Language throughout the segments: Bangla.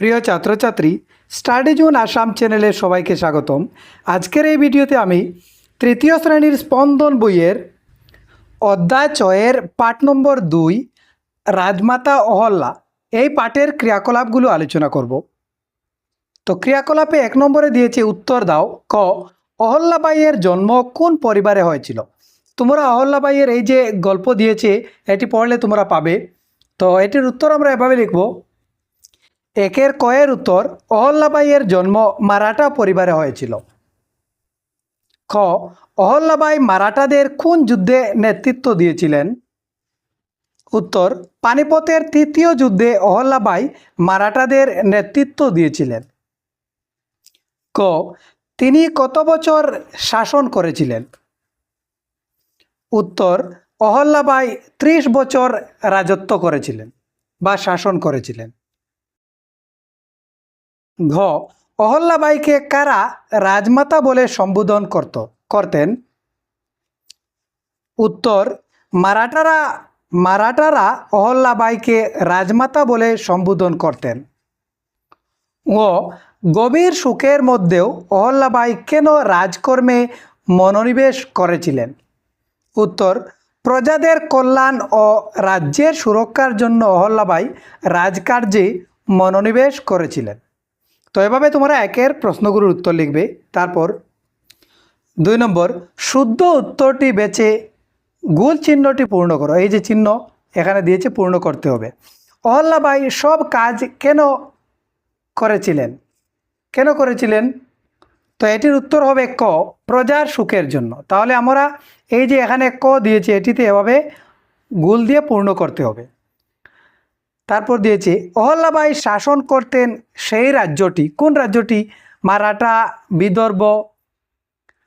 প্রিয় ছাত্রছাত্রী স্টাডি জোন আসাম চ্যানেলে সবাইকে স্বাগতম। আজকের এই ভিডিওতে আমি তৃতীয় শ্রেণির স্পন্দন বইয়ের অধ্যায় ছয়ের পাঠ নম্বর দুই, রাজমাতা অহল্লা এই পাঠের ক্রিয়াকলাপগুলো আলোচনা করব। তো ক্রিয়াকলাপে এক নম্বরে দিয়েছে উত্তর দাও, ক অহল্যাবাইয়ের জন্ম কোন পরিবারে হয়েছিল? তোমরা অহল্যাবাইয়ের এই যে গল্প দিয়েছে, এটি পড়লে তোমরা পাবে। তো এটির উত্তর আমরা এভাবে লিখব একের কয়ের উত্তর অহল্যাবাইয়ের জন্ম মারাঠা পরিবারে হয়েছিল। খ অহল্যাবাই মারাঠাদের কোন যুদ্ধে নেতৃত্ব দিয়েছিলেন? উত্তর, পানিপথের তৃতীয় যুদ্ধে অহল্লাবাই মারাঠাদের নেতৃত্ব দিয়েছিলেন। ক, তিনি কত বছর শাসন করেছিলেন? উত্তর, অহল্লাবাই ত্রিশ বছর রাজত্ব করেছিলেন বা শাসন করেছিলেন। ঘ, অহল্যাবাইকে কারা রাজমাতা বলে সম্বোধন করত, করতেন? উত্তর, মারাঠারা মারাঠারা অহল্যাবাইকে রাজমাতা বলে সম্বোধন করতেন। ও গভীর সুখের মধ্যেও অহল্যাবাই কেন রাজকর্মে মনোনিবেশ করেছিলেন? উত্তর, প্রজাদের কল্যাণ ও রাজ্যের সুরক্ষার জন্য অহল্লাবাই রাজকার্যে মনোনিবেশ করেছিলেন। তো এভাবে তোমরা একের প্রশ্নগুলোর উত্তর লিখবে। তারপর দুই নম্বর, শুদ্ধ উত্তরটি বেছে গোল চিহ্নটি পূর্ণ করো। এই যে চিহ্ন এখানে দিয়েছে পূর্ণ করতে হবে। অহল্যাবাই সব কাজ কেন করেছিলেন? কেন করেছিলেন? তো এটির উত্তর হবে ক, প্রজার সুখের জন্য। তাহলে আমরা এই যে এখানে ক দিয়েছি, এটিতে এভাবে গুল দিয়ে পূর্ণ করতে হবে। তারপর দিয়েছে অহল্যাবাই শাসন করতেন সেই রাজ্যটি। কোন রাজ্যটি? মারাঠা বিদর্ভ,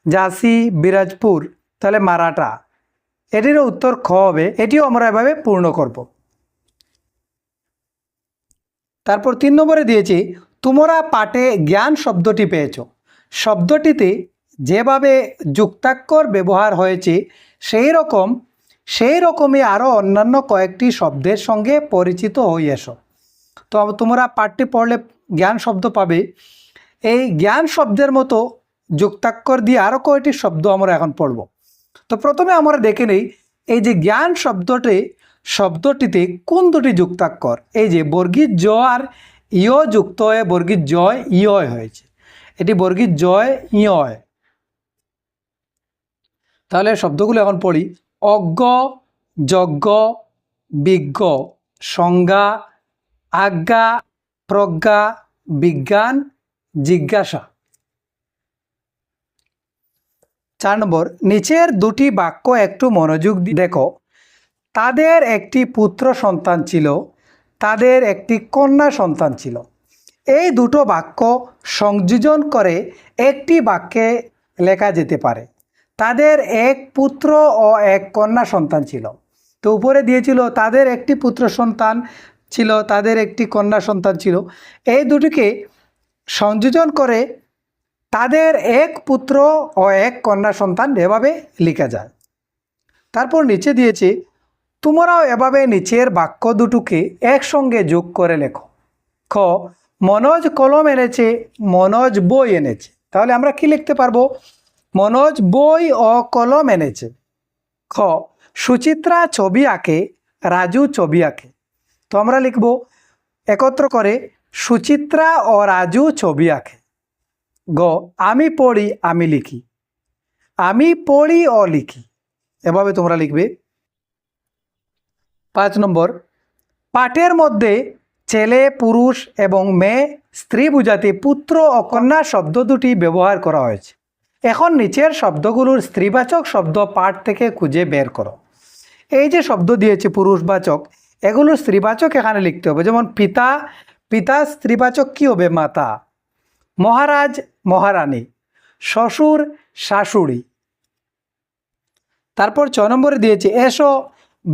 ঝাঁসি, বিরাজপুর। তাহলে মারাঠা। এটিরও উত্তর খ হবে। এটিও আমরা এভাবে পূর্ণ করব। তারপর তিন নম্বরে দিয়েছি, তোমরা পাঠে জ্ঞান শব্দটি পেয়েছ। শব্দটিতে যেভাবে যুক্তাক্ষর ব্যবহার হয়েছে, সেই রকম সেই রকমই আরও অন্যান্য কয়েকটি শব্দের সঙ্গে পরিচিত হয়ে এসো। তো তোমরা পাঠটি পড়লে জ্ঞান শব্দ পাবে। এই জ্ঞান শব্দের মতো যুক্তাক্ষর দিয়ে আরও কয়েকটি শব্দ আমরা এখন পড়ব। তো প্রথমে আমরা দেখে নেই, এই যে জ্ঞান শব্দটি, শব্দটিতে কোন দুটি যুক্তাক্ষর? এই যে বর্গীর জ আর ইয় যুক্ত হয়ে বর্গীর জয় ইয় হয়েছে। এটি বর্গীর জয় ইয় তাহলে শব্দগুলো এখন পড়ি। অজ্ঞ, যজ্ঞ, বিজ্ঞ। সংজ্ঞা, আজ্ঞা, প্রজ্ঞা, বিজ্ঞান, জিজ্ঞাসা। চার নম্বর, নিচের দুটি বাক্য একটু মনোযোগ দেখো। তাদের একটি পুত্র সন্তান ছিল, তাদের একটি কন্যা সন্তান ছিল। এই দুটো বাক্য সংযোজন করে একটি বাক্যে লেখা যেতে পারে। তাদের এক পুত্র ও এক কন্যা সন্তান ছিল। তো উপরে দিয়েছিল, তাদের একটি পুত্র সন্তান ছিল, তাদের একটি কন্যা সন্তান ছিল। এই দুটিকে সংযোজন করে তাদের এক পুত্র ও এক কন্যা সন্তান এভাবে লেখা যায়। তারপর নিচে দিয়েছে, তোমরাও এভাবে নিচের বাক্য দুটোকে একসঙ্গে যোগ করে লেখো। খ, মনোজ কলম এনেছে, মনোজ বই এনেছে। তাহলে আমরা কি লিখতে পারব? মনোজ বই ও কলম এনেছে। খ, সুচিত্রা ছবি আঁকে, রাজু ছবি আঁকে। তো আমরা লিখব, একত্র করে সুচিত্রা ও রাজু ছবি আঁকে। গ, আমি পড়ি, আমি লিখি। আমি পড়ি ও লিখি। এভাবে তোমরা লিখবে। পাঁচ নম্বর, পাঠের মধ্যে ছেলে, পুরুষ এবং মেয়ে, স্ত্রী বুঝাতে পুত্র ও কন্যা শব্দ দুটি ব্যবহার করা হয়েছে। এখন নিচের শব্দগুলোর স্ত্রীবাচক শব্দ পাঠ থেকে খুঁজে বের করো। এই যে শব্দ দিয়েছে পুরুষবাচক, এগুলোর স্ত্রীবাচক এখানে লিখতে হবে। যেমন পিতা পিতা স্ত্রীবাচক কী হবে? মাতা। মহারাজ, মহারানী। শ্বশুর, শাশুড়ি। তারপর ছ নম্বরে দিয়েছে, এসো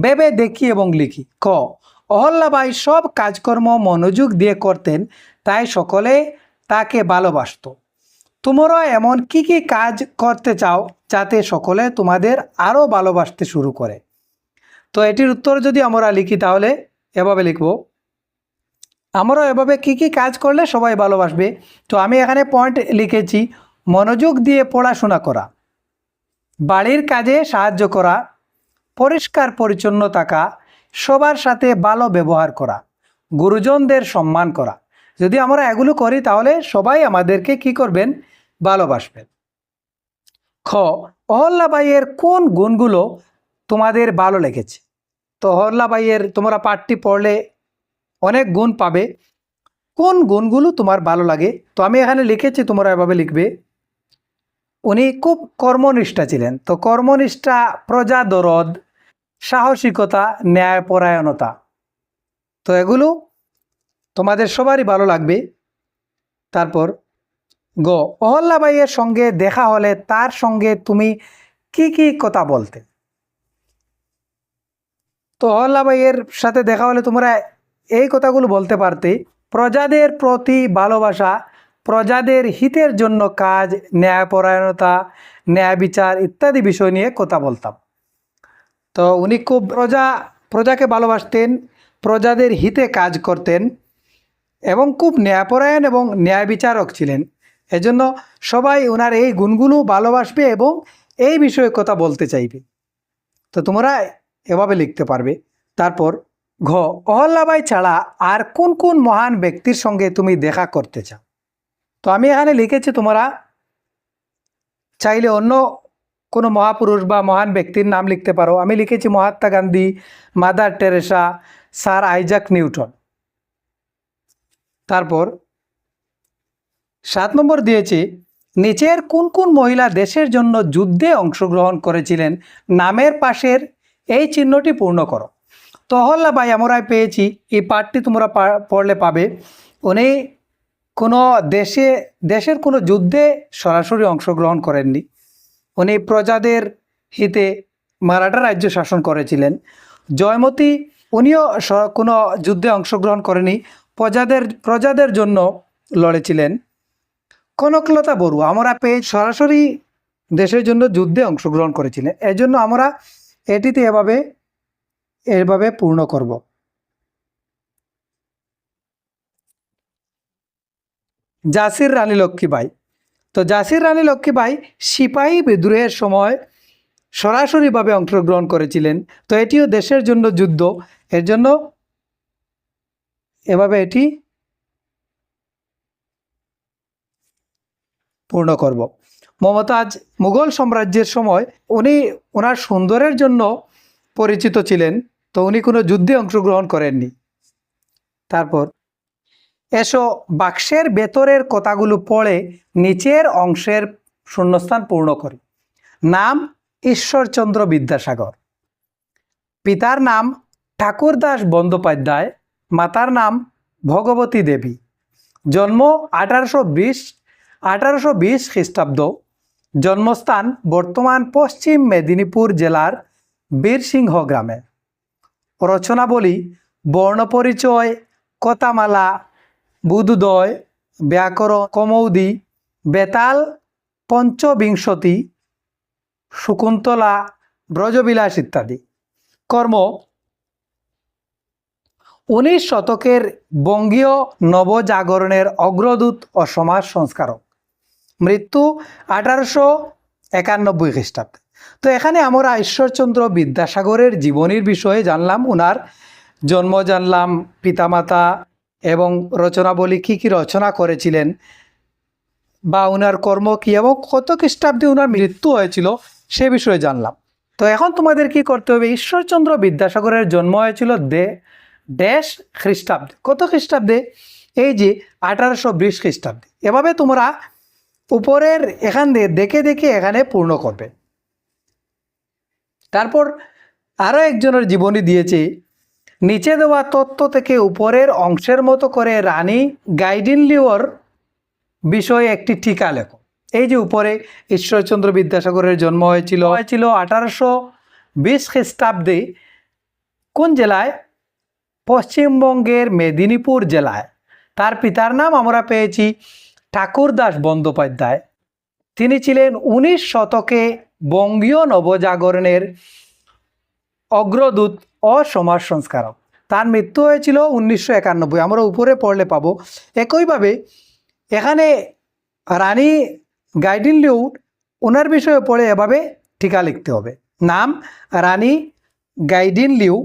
ভেবে দেখি এবং লিখি। ক, অহল্যাবাই সব কাজকর্ম মনোযোগ দিয়ে করতেন, তাই সকলে তাকে ভালোবাসত। তোমরা এমন কি কি কাজ করতে চাও যাতে সকলে তোমাদের আরও ভালোবাসতে শুরু করে? তো এটির উত্তর যদি আমরা লিখি তাহলে এভাবে লিখব। আমারও এভাবে কি কি কাজ করলে সবাই ভালোবাসবে? তো আমি এখানে পয়েন্ট লিখেছি, মনোযোগ দিয়ে পড়াশোনা করা, বাড়ির কাজে সাহায্য করা, পরিষ্কার পরিচ্ছন্ন থাকা, সবার সাথে ভালো ব্যবহার করা, গুরুজনদের সম্মান করা। যদি আমরা এগুলো করি তাহলে সবাই আমাদেরকে কি করবেন? ভালোবাসবেন। খ, অহল্যাবাইয়ের কোন গুণগুলো তোমাদের ভালো লেগেছে? তো অহল্যাবাইয়ের তোমরা পাঠটি পড়লে অনেক গুণ পাবে। কোন গুণগুলো তোমার ভালো লাগে? তো আমি এখানে লিখেছি, তোমরা এভাবে লিখবে। উনি খুব কর্মনিষ্ঠা ছিলেন। তো কর্মনিষ্ঠা প্রজা দরদ সাহসিকতা, ন্যায়পরায়ণতা। তো এগুলো তোমাদের সবারই ভালো লাগবে। তারপর গ, অহল্যাবাইয়ের সঙ্গে দেখা হলে তার সঙ্গে তুমি কি কি কথা বলতে? তো অহল্যাবাইয়ের সাথে দেখা হলে তোমরা এই কথাগুলো বলতে পারতে, প্রজাদের প্রতি ভালোবাসা, প্রজাদের হিতের জন্য কাজ, ন্যায়পরায়ণতা ন্যায় বিচার ইত্যাদি বিষয় নিয়ে কথা বলতাম। তো উনি খুব প্রজা, প্রজাকে ভালোবাসতেন, প্রজাদের হিতে কাজ করতেন এবং খুব ন্যায়পরায়ণ এবং ন্যায় বিচারক ছিলেন। এজন্য সবাই ওনার এই গুণগুলো ভালোবাসবে এবং এই বিষয়ে কথা বলতে চাইবে। তো তোমরা এভাবে লিখতে পারবে। তারপর, ঘ, অহল্যাবাই ছাড়া আর কোন কোন মহান ব্যক্তির সঙ্গে তুমি দেখা করতে চাও? তো আমি এখানে লিখেছি তোমরা চাইলে অন্য কোনো মহাপুরুষ বা মহান ব্যক্তির নাম লিখতে পারো। আমি লিখেছি Mahatma Gandhi, Mother Teresa, Sir Isaac Newton. তারপর সাত নম্বর দিয়েছি, নিচের কোন কোন মহিলা দেশের জন্য যুদ্ধে অংশগ্রহণ করেছিলেন নামের পাশের এই চিহ্নটি পূর্ণ করো। তহল্লা ভাই, আমরা পেয়েছি, এই পাঠটি তোমরা পড়লে পাবে। উনি কোনো দেশে, দেশের কোনো যুদ্ধে সরাসরি অংশগ্রহণ করেননি। উনি প্রজাদের হিতে মারাঠা রাজ্য শাসন করেছিলেন। জয়মতী, উনিও কোনো যুদ্ধে অংশগ্রহণ করেনি। প্রজাদের প্রজাদের জন্য লড়েছিলেন। কনকলতা বড়ুয়া আমরা পেয়ে সরাসরি দেশের জন্য যুদ্ধে অংশগ্রহণ করেছিলেন। এর জন্য আমরা এটিতে এভাবে এভাবে পূর্ণ করব। জাসির রানী লক্ষ্মীবাই তো জাসির রানী লক্ষ্মীবাই সিপাহী বিদ্রোহের সময় সরাসরিভাবে অংশগ্রহণ করেছিলেন। তো এটিও দেশের জন্য যুদ্ধ। এর জন্য এভাবে এটি পূর্ণ করব। মমতাজ মুঘল সাম্রাজ্যের সময় উনি ওনার সুন্দরের জন্য পরিচিত ছিলেন, তো উনি কোনো যুদ্ধে অংশগ্রহণ করেননি। তারপর, এসো বাক্সের ভেতরের কথাগুলো পড়ে নিচের অংশের শূন্যস্থান পূর্ণ করি। নাম ঈশ্বরচন্দ্র বিদ্যাসাগর। পিতার নাম ঠাকুরদাস বন্দ্যোপাধ্যায়, মাতার নাম ভগবতী দেবী। জন্ম আঠারোশো বিশ আঠারোশো বিশ খ্রিস্টাব্দ জন্মস্থান বর্তমান পশ্চিম মেদিনীপুর জেলার বীরসিংহ গ্রামে। রচনাবলী, বর্ণপরিচয়, কথামালা, বুধুদয়, ব্যাকরণ, কমৌদি, বেতাল, পঞ্চবিংশতি, শকুন্তলা, ব্রজবিলাস ইত্যাদি। কর্ম, উনিশ শতকের বঙ্গীয় নবজাগরণের অগ্রদূত ও সমাজ সংস্কারক। মৃত্যু আঠারোশো একানব্বই খ্রিস্টাব্দে। তো এখানে আমরা ঈশ্বরচন্দ্র বিদ্যাসাগরের জীবনীর বিষয়ে জানলাম ওনার জন্ম জানলাম, পিতামাতা এবং রচনাবলী কী কী রচনা করেছিলেন বা ওনার কর্ম কী এবং কত খ্রিস্টাব্দে ওনার মৃত্যু হয়েছিল সে বিষয়ে জানলাম। তো এখন তোমাদের কি করতে হবে? ঈশ্বরচন্দ্র বিদ্যাসাগরের জন্ম হয়েছিল দে, দেশ খ্রিস্টাব্দে। কত খ্রিস্টাব্দে? এই যে আঠারোশো বিশ খ্রিস্টাব্দে। এভাবে তোমরা উপরের এখান দিয়ে দেখে দেখে এখানে পূর্ণ করবে। তারপর আরও একজনের জীবনী দিয়েছে, নিচে দেওয়া তত্ত্ব থেকে উপরের অংশের মতো করে রানী গাইডিন লিওর বিষয়ে একটি টিকা লেখো। এই যে উপরে ঈশ্বরচন্দ্র বিদ্যাসাগরের জন্ম হয়েছিল হয়েছিল আঠারোশো বিশ খ্রিস্টাব্দে কোন জেলায়? পশ্চিমবঙ্গের মেদিনীপুর জেলায়। তার পিতার নাম আমরা পেয়েছি ঠাকুরদাস বন্দ্যোপাধ্যায়। তিনি ছিলেন উনিশ শতকে বঙ্গীয় নবজাগরণের অগ্রদূত ও সমাজ সংস্কারক। তার মৃত্যু হয়েছিল উনিশশো একানব্বই। আমরা উপরে পড়লে পাবো। একইভাবে এখানে রানী গাইডিন লিউ ওনার বিষয়ে পড়ে এভাবে টিকা লিখতে হবে। নাম রানী গাইডিন লিউ,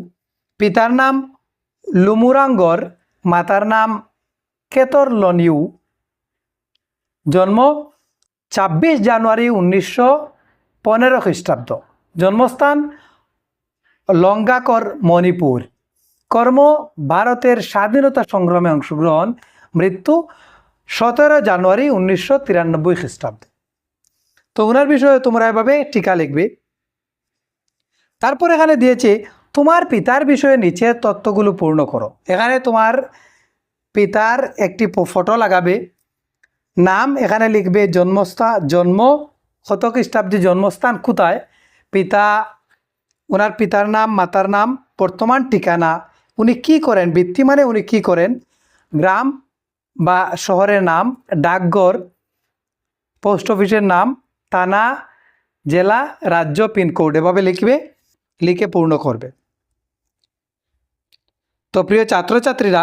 পিতার নাম লুমুরাঙ্গর, মাতার নাম কেতর লনিউ জন্ম ছাব্বিশ জানুয়ারি উনিশশো পনেরো খ্রিস্টাব্দ। জন্মস্থান লঙ্গাকর, মণিপুর। কর্ম ভারতের স্বাধীনতা সংগ্রামে অংশগ্রহণ। মৃত্যু সতেরো জানুয়ারি উনিশশো তিরানব্বই খ্রিস্টাব্দে। তো ওনার বিষয়ে তোমরা এভাবে টিকা লিখবে। তারপর এখানে দিয়েছে, তোমার পিতার বিষয়ে নিচের তত্ত্বগুলো পূর্ণ করো। এখানে তোমার পিতার একটি ফটো লাগাবে। নাম এখানে লিখবে জন্মস্থান জন্ম কত খ্রিস্টাব্দে জন্মস্থান কোথায়? পিতা, ওনার পিতার নাম, মাতার নাম, বর্তমান ঠিকানা। উনি কি করেন? বৃত্তি মানে উনি কি করেন? গ্রাম বা শহরের নাম, ডাকঘর, পোস্ট অফিসের নাম, থানা, জেলা, রাজ্য পিনকোড এভাবে লিখবে, লিখে পূর্ণ করবে। তো প্রিয় ছাত্রছাত্রীরা